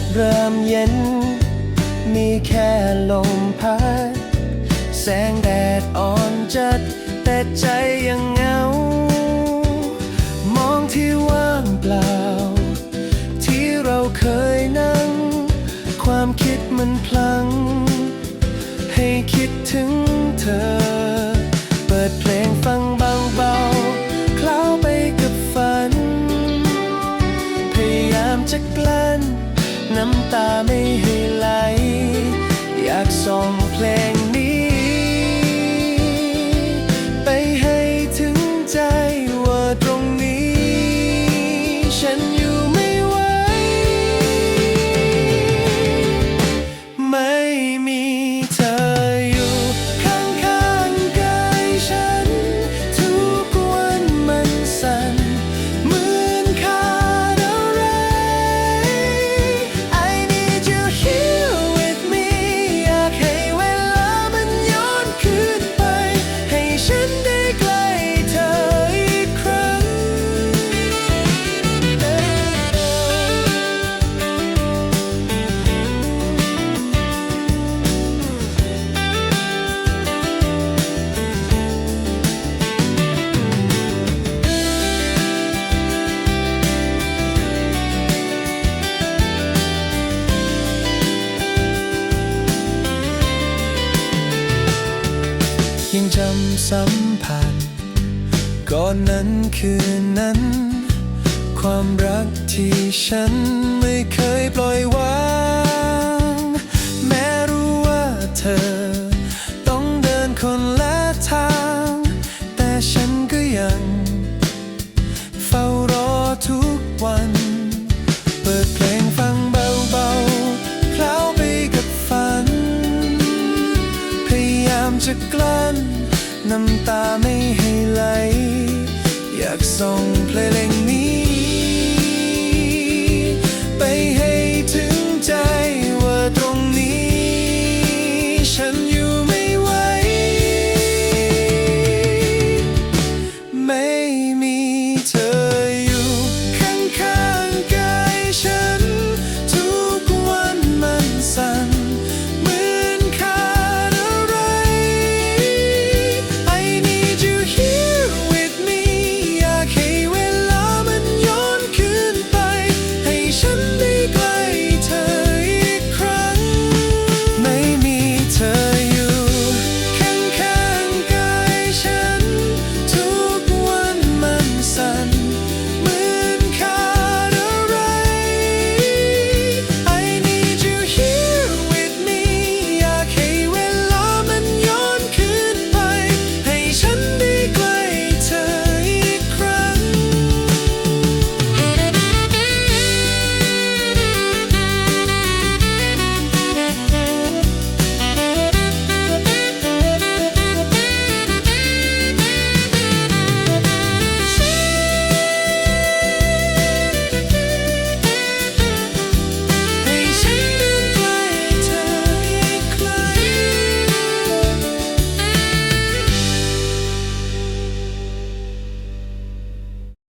ศเริ่มเย็น มีแค่ลมพัด แสงแดดอ่อนจัด แต่ใจยังเหงา มองที่ว่างเปล่า ที่เราเคยนั่ง ความคิดมันพลัง ให้คิดถึงเธอ เปิดเพลง น้ำตาไม่ให้ไหล อยากส่งเพลง จำสัมผัส ก่อนนั้นคืนนั้น ความรักที่ฉันไม่เคยปล่อยวาง แม้รู้ว่าเธอ ต้องเดินคนละทาง แต่ฉันก็ยัง เฝ้ารอทุกวัน เปิดเพลงฟังเบาๆคล้าไปกับฝัน พยายามจะกลั้น น้ำตาไม่ให้ไหล อยากส่งเพลง